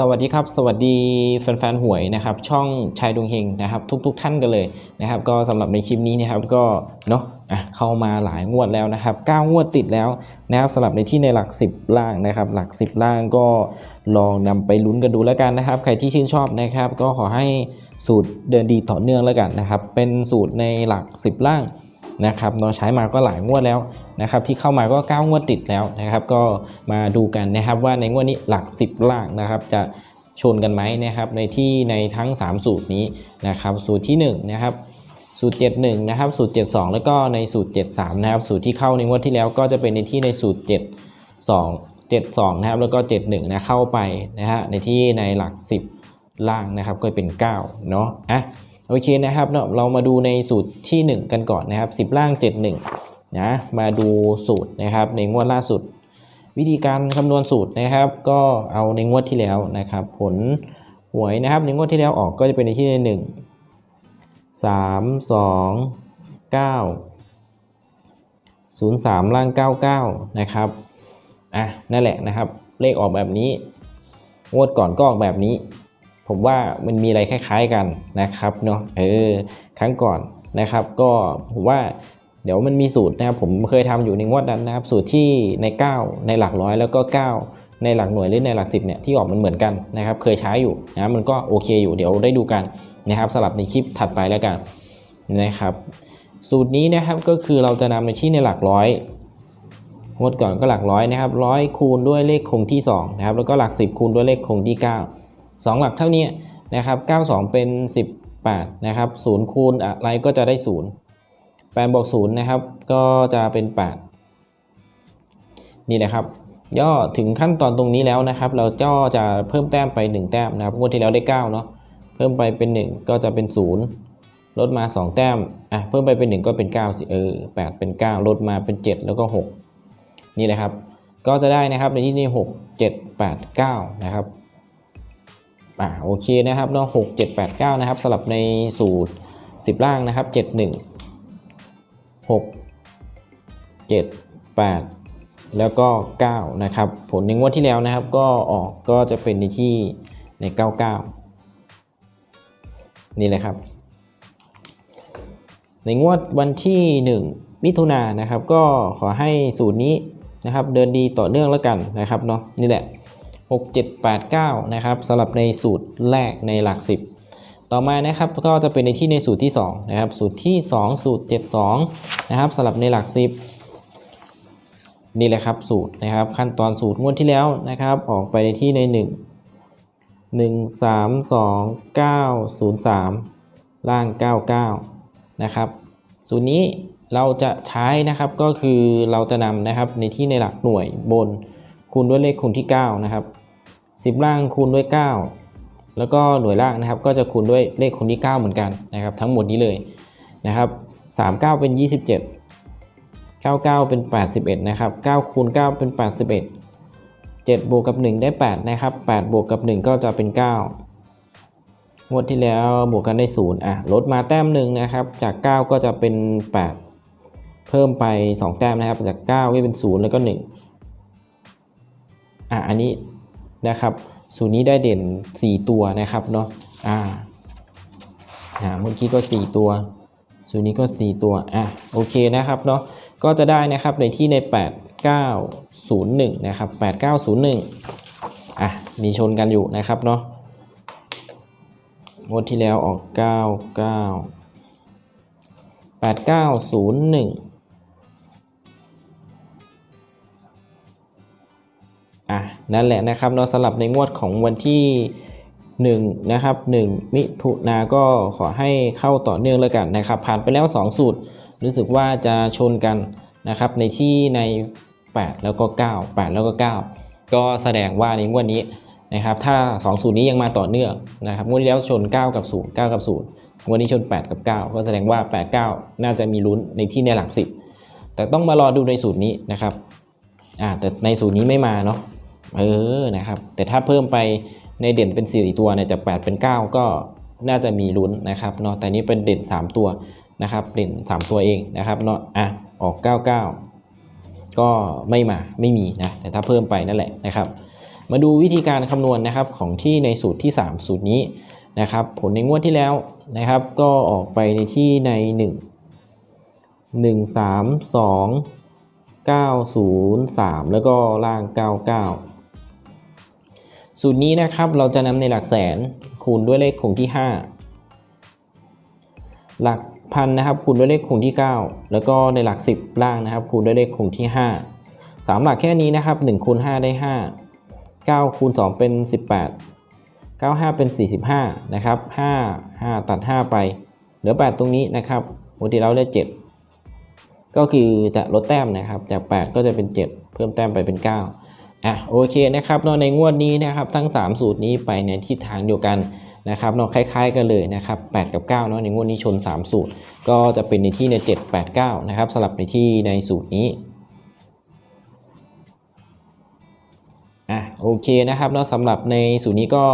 สวัสดีครับ สวัสดีแฟนๆหวยนะครับ ช่องชายดวงเฮงนะครับ ทุกๆทท่านกันเลยนะครับ ก็สำหรับในคลิปนี้นะครับก็เนาะอะเข้ามาหลายงวดแล้วนะครับ 9 งวดติดแล้วนะครับสำหรับในที่ในหลัก 10 ล่างนะครับ หลัก 10 ล่างก็ลองนำไปลุ้นกันดูแล้วกันนะครับ ใครที่ชื่นชอบนะครับ ก็ขอให้สูตรเดินดีต่อเนื่องแล้วกันนะครับ เป็นสูตรในหลัก 10 ล่าง นะครับเราใช้มาก็หลายงวดแล้วนะครับที่เข้ามาก็ 9 งวดติดแล้วนะครับ ก็มาดูกันนะครับว่าในงวดนี้หลัก 10 ล่างนะครับ จะชนกันไหมนะครับในที่ในทั้ง 3 สูตรนี้นะครับ สูตรที่1นะครับสูตร 71 นะครับ สูตร 72 แล้วก็ในสูตร 73 นะครับ สูตรที่เข้าในงวดที่แล้วก็จะเป็นในที่ในสูตร 7 2 72 นะครับ แล้วก็ 71 นะเข้าไปนะฮะในที่ในหลัก 10 ล่างนะครับก็เป็น 9 เนาะอะ โอเคนะครับเรามาดูในสูตรที่ 1 กันก่อนนะครับ 10 ล่าง 71นะมาดูสูตรนะครับในงวดล่าสุด วิธีการคำนวณสูตรนะครับ ก็เอาในงวดที่แล้วนะครับ ผลหวยนะครับในงวดที่แล้วออกก็จะเป็นในที่ในหนึ่งสามสองเก้าศูนย์สามล่างเก้าเก้านะครับอะนั่นแหละนะครับ เลขออกแบบนี้งวดก่อนก็ออกแบบนี้ ผมว่ามันมีอะไรคล้าย ๆกันนะครับเนาะเออครั้งก่อนนะครับ ก็ผมว่าเดี๋ยวมันมีสูตรนะครับผมเคยทำอยู่ในงวดนั้นนะครับ สูตรที่ใน 9 ในหลักร้อยแล้วก็ 9 ในหลักหน่วยหรือในหลักสิบเนี่ยที่ออกมันเหมือนกันนะครับ เคยใช้อยู่นะมันก็โอเคอยู่เดี๋ยวได้ดูกันนะครับสลับในคลิปถัดไปแล้วกันนะครับ สูตรนี้นะครับก็คือเราจะนำในที่ในหลักร้อยงวดก่อนก็หลักร้อยนะครับร้อยคูณด้วยเลขคงที่2นะครับแล้วก็หลัก 10 คูณด้วยเลขคงที่ 9 2 หลักเท่านี้นะครับ 92 เป็น 18 นะครับ 0 คูณอะไรก็จะได้ 0 8บวก0นะครับ ก็จะเป็น 8 นี่นะครับ ย่อถึงขั้นตอนตรงนี้แล้วนะครับ เราก็จะเพิ่มแต้มไป 1 แต้มนะครับ งวดที่แล้วได้ 9 เนาะ เพิ่มไปเป็น 1 ก็จะเป็น 0 ลดมา 2 แต้ม อะ เพิ่มไปเป็น 1 ก็เป็น 9 สิ เออ 8 เป็น 9 ลดมาเป็น 7 แล้วก็ 6 นี่นะครับ ก็จะได้นะครับในที่นี่6 7 8 9 นะครับ อะโอเคนะครับเนาะ6 7 8 9นะครับสลับในสูตร10ล่างนะครับ7 1 6 7 8แล้วก็9นะครับผลในงวดที่แล้วนะครับก็ออกก็จะเป็นในที่ใน 99 นี่เลยครับ ในงวดวันที่ 1 มิถุนายนนะครับ ก็ขอให้สูตรนี้นะครับ เดินดีต่อเนื่องแล้วกันนะครับเนาะนี่แหละ 6 7 8 9นะครับสำหรับในสูตรแรกในหลัก 10 ต่อมานะครับก็จะเป็นในที่ในสูตรที่2นะครับสูตรที่ 2 สูตร 72นะครับสลับในหลัก 10 นี่แหละครับสูตรนะครับขั้นตอนสูตรงวดที่แล้วนะครับออกไปในที่ใน 1 1 3 2 9 0 3 ล่าง 99นะครับสูตรนี้เราจะใช้นะครับก็คือเราจะนำนะครับในที่ในหลักหน่วยบน คูณด้วยเลขคูณที่ 9 นะครับ 10 ล่างคูณด้วย 9 แล้วก็หน่วยล่างนะครับ ก็จะคูณด้วยเลขคูณที่ 9 เหมือนกันนะครับ ทั้งหมดนี้เลยนะครับ 39 เป็น 27 99 เป็น 81 นะครับ 9 คูณ 9 เป็น 81 7บวกกับ 1 ได้ 8 นะครับ 8 บวกกับ 1 ก็จะเป็น 9 งวดที่แล้วบวกกันได้ 0 อะ ลดมาแต้มหนึ่งนะครับ จาก 9 ก็จะเป็น 8 เพิ่มไป 2 แต้มนะครับ จาก 9 ก็เป็น 0 แล้วก็ 1 อะอันนี้นะครับ สูตรนี้ได้เด่น 4 ตัวนะครับเนาะอ่าอ่าเมื่อกี้ก็ 4 ตัว สูตรนี้ก็ 4 ตัวอะโอเคนะครับเนาะก็จะได้นะครับในที่ใน 8901 นะครับ 8901 อะมีชนกันอยู่นะครับเนาะงวดที่แล้วออก 99 8901 อะนั่นแหละนะครับเนาะสำหรับในงวดของวันที่1นะครับ1มิถุนาก็ขอให้เข้าต่อเนื่องแล้วกันนะครับ ผ่านไปแล้ว 2 สูตร รู้สึกว่าจะชนกันนะครับในที่ใน 8 แล้วก็ 9 8 แล้วก็ 9 ก็แสดงว่าในงวดนี้นะครับถ้า 2 สูตรนี้ยังมาต่อเนื่องนะครับงวดที่แล้วชน 9 กับ 0 9 กับ 0 งวดนี้ชน 8 กับ 9 ก็แสดงว่า 8 9 น่าจะมีลุ้นในที่ในหลัก 10 แต่ต้องมารอดูในสูตรนี้นะครับอ่าแต่ในสูตรนี้ไม่มาเนาะ เออนะครับ แต่ถ้าเพิ่มไปในเด่นเป็น 4 ตัวเนี่ยจาก 8 เป็น 9 ก็น่าจะมีลุ้นนะครับเนาะแต่นี้เป็นเด่น 3 ตัวนะครับ เด่น 3 ตัวเองนะครับเนาะอะออก 99 ก็ไม่มาไม่มีนะแต่ถ้าเพิ่มไปนั่นแหละนะครับ มาดูวิธีการคำนวณนะครับของที่ในสูตรที่ 3 สูตรนี้นะครับ ผลในงวดที่แล้วนะครับ ก็ออกไปในที่ใน 1 1 3 2 9 0 3 แล้วก็ล่าง 99 สูตรนี้นะครับเราจะนำในหลักแสนคูณด้วยเลขคงที่ 5 หลักพันนะครับคูณด้วยเลขคงที่ 9 แล้วก็ในหลัก 10 ล่างนะครับ คูณด้วยเลขคงที่ 5 3 หลักแค่นี้นะครับ1คูณ5ได้ 5 9คูณ2เป็น 18 95 เป็น 45 นะครับ 5 5 ตัด 5 ไป เหลือ 8 ตรงนี้นะครับปกติเราได้7ก็คือจะลดแต้มนะครับ จาก 8 ก็จะเป็น 7 เพิ่มแต้มไปเป็น 9 อะโอเคนะครับเนาะในงวดนี้นะครับทั้ง 3 สูตรนี้ไปในทิศทางเดียวกันนะครับเนาะคล้าย ๆ กันเลยนะครับ8กับ9เนาะในงวดนี้ชน 3 สูตร ก็จะเป็นในที่ใน 7 8 9นะครับสลับในที่ในสูตรนี้อะโอเคนะครับเนาะสำหรับในสูตรนี้ก็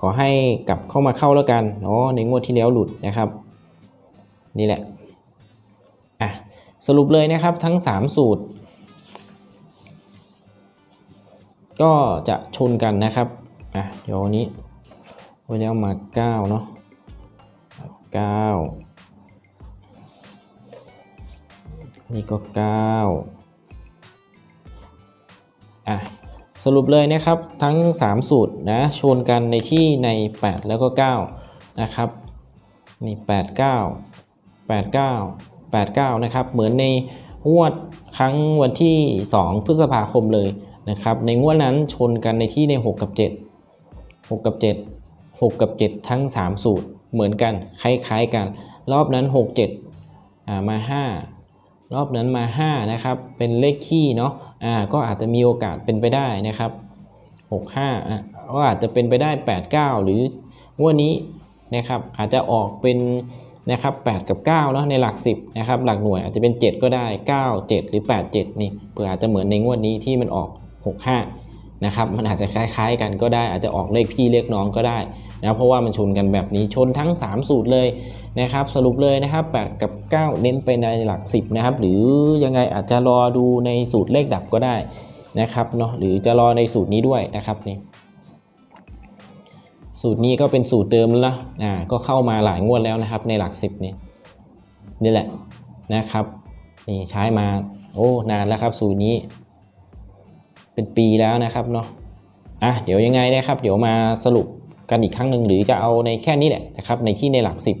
ขอให้กลับเข้ามาเข้าแล้วกันเนาะในงวดที่แล้วหลุดนะครับ นี่แหละอะสรุปเลยนะครับทั้ง 3 สูตร ก็จะชนกันนะครับอะเดี๋ยวนนี้ไว้แล้วมา9เนาะ9นี่ก็ 9 อะ สรุปเลยนะครับทั้ง 3 สูตรนะชนกันในที่ใน 8 แล้วก็ 9 นะครับนี่ 8 9 8 9 8 9 นะครับ เหมือนในงวดครั้งวันที่ 2 พฤษภาคมเลย นะครับ ในงวดนั้นชนกันในที่ใน 6 กับ 7 6 กับ 7 6 กับ 7 ทั้ง 3 สูตรเหมือนกัน คล้ายๆกัน รอบนั้น 6 7อ่ามา 5 รอบนั้นมา 5 นะครับ เป็นเลขคี่เนาะอ่าก็อาจจะมีโอกาสเป็นไปได้นะครับ 65อะก็อาจจะเป็นไปได้ 89 หรืองวดนี้นะครับอาจจะออกเป็นนะครับ8กับ9เนาะในหลัก 10นะครับหลักหน่วยอาจจะเป็น 7 ก็ได้ 9 7 หรือ 8 7 นี่เผื่ออาจจะเหมือนในงวดนี้ที่มันออก 65นะครับมันอาจจะคล้ายๆ กันก็ได้อาจจะออกเลขพี่เลขน้องก็ได้นะเพราะว่ามันชนกันแบบนี้ชนทั้ง 3 สูตรเลยนะครับสรุปเลยนะครับ8กับ 9 เน้นไปในหลัก 10นะครับหรือยังไงอาจจะรอดูในสูตรเลขดับก็ได้นะครับเนาะหรือจะรอในสูตรนี้ด้วยนะครับนี่สูตรนี้ก็เป็นสูตรเดิมแล้วนะอ่าก็เข้ามาหลายงวดแล้วนะครับ ในหลักสิบนี่นี่แหละนะครับนี่ใช้มาโอ้นานแล้วครับสูตรนี้ เป็นปีแล้วนะครับเนาะอะเดี๋ยวยังไงนะครับ เดี๋ยวมาสรุปกันอีกครั้งหนึ่งหรือจะเอาในแค่นี้แหละนะครับในที่ในหลักสิบ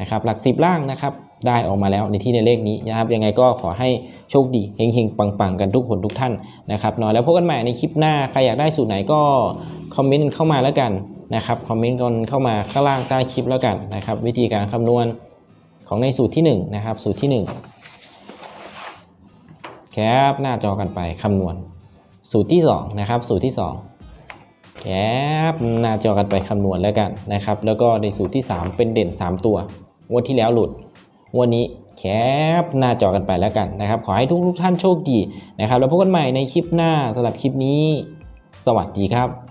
นะครับหลักสิบล่างนะครับได้ออกมาแล้วในที่ในเลขนี้นะครับยังไงก็ขอให้โชคดีเฮงๆ ปังๆ กันทุกคนทุกท่านนะครับเนาะแล้วพบกันใหม่ในคลิปหน้าใครอยากได้สูตรไหนก็คอมเมนต์เข้ามาแล้วกันนะครับคอมเมนต์กันเข้ามาข้างล่างใต้คลิปแล้วกันนะครับวิธีการคำนวณของในสูตรที่1นะครับสูตรที่1แคปหน้าจอกันไปคำนวณ สูตรที่2นะครับสูตรที่2แอบหน้าจอกันไปคำนวณแล้วกันนะครับ แล้วก็ในสูตรที่ 3 เป็นเด่น 3 ตัวงวดที่แล้วหลุดงวันนี้แคปหน้าจอกันไปแล้วกันนะครับ ขอให้ทุกทุกๆท่านโชคดีนะครับ แล้วพบกันใหม่ในคลิปหน้าสำหรับคลิปนี้ สวัสดีครับ